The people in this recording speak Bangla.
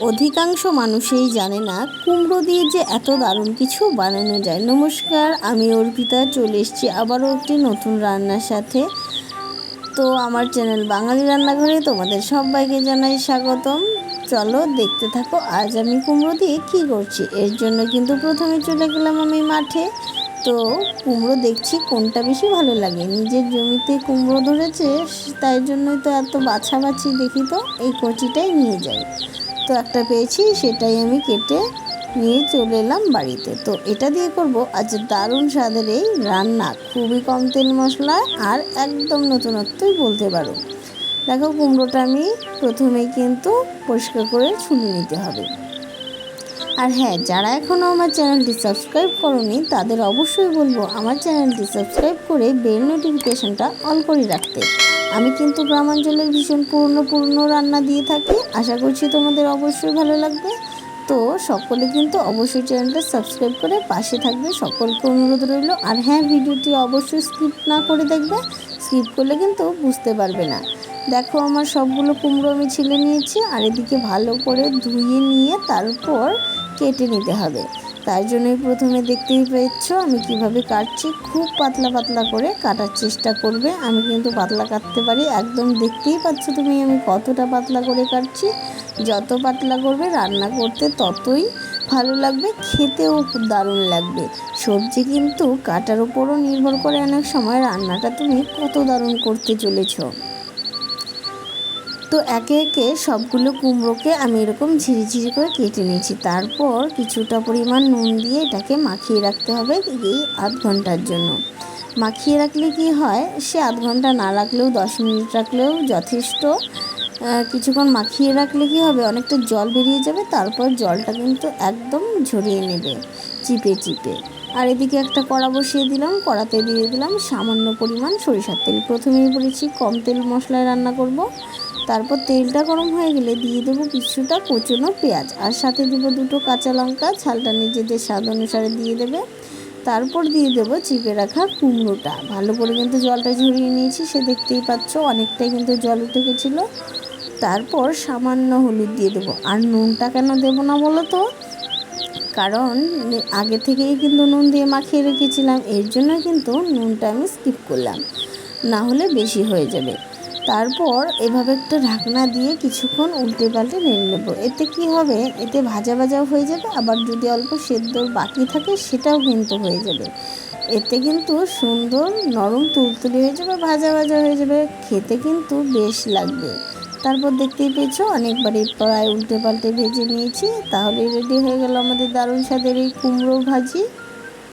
অধিকাংশ মানুষই জানে না, কুমড়ো দিয়ে যে এত দারুণ কিছু বানানো যায়। নমস্কার, আমি অর্পিতা, চলে এসেছি আবারও একটি নতুন রান্নার সাথে। তো আমার চ্যানেল বাঙালি রান্নাঘরে তোমাদের সবাইকে জানাই স্বাগতম। চলো দেখতে থাকো, আজ আমি কুমড়ো দিয়ে কী করছি? এর জন্য কিন্তু প্রথমে চলে গেলাম আমি মাঠে। তো কুমড়ো দেখছি কোনটা বেশি ভালো লাগে? নিজের জমিতে কুমড়ো ধরেছে, তাই জন্যই তো এত বাছাবাছি দেখি তো, এই কচিটাই নিয়ে যাই। তো একটা পেয়েছি, সেটাই আমি কেটে নিয়ে চলে এলাম বাড়িতে। তো এটা দিয়ে করব আজ দারুণ স্বাদের এই রান্না। খুবই কম তেল মশলা আর একদম নতুনত্বই বলতে পারো। দেখো কুমড়োটা আমি প্রথমেই কিন্তু পরিষ্কার করে ছুলে নিতে হবে। আর হ্যাঁ যারা এখনও আমার চ্যানেলটি সাবস্ক্রাইব করনি, তাদের অবশ্যই বলব আমার চ্যানেলটি সাবস্ক্রাইব করে বেল নোটিফিকেশনটা অন করে রাখতে। আমি কিন্তু গ্রামাঞ্চলের ভীষণ পুরনো পুরনো রান্না দিয়ে থাকি। আশা করছি তোমাদের অবশ্যই ভালো লাগবে। তো সকলে কিন্তু অবশ্যই চ্যানেলটা সাবস্ক্রাইব করে পাশে থাকবে। সকলকে অনুরোধ রইল। আর হ্যাঁ ভিডিওটি অবশ্যই স্কিপ না করে দেখবে। স্কিপ করলে কিন্তু বুঝতে পারবে না। দেখো, আমার সবগুলো কুমড়ো আমি ছিলে নিয়েছি। আর এদিকে ভালো করে ধুয়ে নিয়ে তারপর কেটে নিতে হবে। তার জন্যই প্রথমে দেখতেই পেয়েছ, আমি কীভাবে কাটছি। খুব পাতলা পাতলা করে কাটার চেষ্টা করবে। আমি কিন্তু পাতলা কাটতে পারি। একদম দেখতেই পাচ্ছ তুমি আমি কতটা পাতলা করে কাটছি। যত পাতলা করবে রান্না করতে ততই ভালো লাগবে, খেতেও খুব দারুণ লাগবে। সবজি কিন্তু কাটার উপরও নির্ভর করে অনেক সময়। রান্নাটা তুমি কত দারুণ করতে চলেছো। তো একে একে সবগুলো কুমড়োকে আমি এরকম ঝিরিঝিরি করে কেটে নিয়েছি। তারপর কিছুটা পরিমাণ নুন দিয়ে এটাকে মাখিয়ে রাখতে হবে এই আধ ঘণ্টার জন্য। মাখিয়ে রাখলে কি হয়? সে আধ ঘণ্টা না রাখলেও দশ মিনিট রাখলেও যথেষ্ট। কিছুক্ষণ মাখিয়ে রাখলে কি হবে? অনেকটা জল বেরিয়ে যাবে, তারপর জলটা কিন্তু একদম ঝরিয়ে নেবে চিপে চিপে। আর এদিকে একটা কড়া বসিয়ে দিলাম, কড়াতে দিয়ে দিলাম সামান্য পরিমাণ সরিষার তেল। প্রথমেই বলেছি কম তেল মশলায় রান্না করব। তারপর তেলটা গরম হয়ে গেলে দিয়ে দেবো কিছুটা কুচনো পেঁয়াজ। আর সাথে দেবো দুটো কাঁচা লঙ্কা, ঝালটা নিজেদের স্বাদ অনুসারে দিয়ে দেবে। তারপর দিয়ে দেবো চিপে রাখা কুমড়োটা। ভালো করে কিন্তু জলটা ঝরিয়ে নিয়েছি, সে দেখতেই পাচ্ছ অনেকটাই কিন্তু জল উঠে গেছিল। তারপর সামান্য হলুদ দিয়ে দেবো। আর নুনটা কেন দেবো না বলো তো? কারণ আগে থেকেই কিন্তু নুন দিয়ে মাখিয়ে রেখেছিলাম, এর জন্য কিন্তু নুনটা আমি স্কিপ করলাম। না হলে বেশি হয়ে যাবে। তারপর এভাবে একটা ঢাকনা দিয়ে কিছুক্ষণ উল্টে পাল্টে নেড়ে নেব। এতে কি হবে? এতে ভাজা ভাজাও হয়ে যাবে, আবার যদি অল্প সেদ্ধ বাকি থাকে সেটাও কিন্তু হয়ে যাবে। এতে কিন্তু সুন্দর নরম তুলতুলি হয়ে যাবে, ভাজা ভাজা হয়ে যাবে, খেতে কিন্তু বেশ লাগবে। তারপর দেখতেই পেয়েছ অনেকবারই প্রায় উল্টে পাল্টে ভেজে নিয়েছি। তাহলে রেডি হয়ে গেল আমাদের দারুণ স্বাদের এই কুমড়ো ভাজি।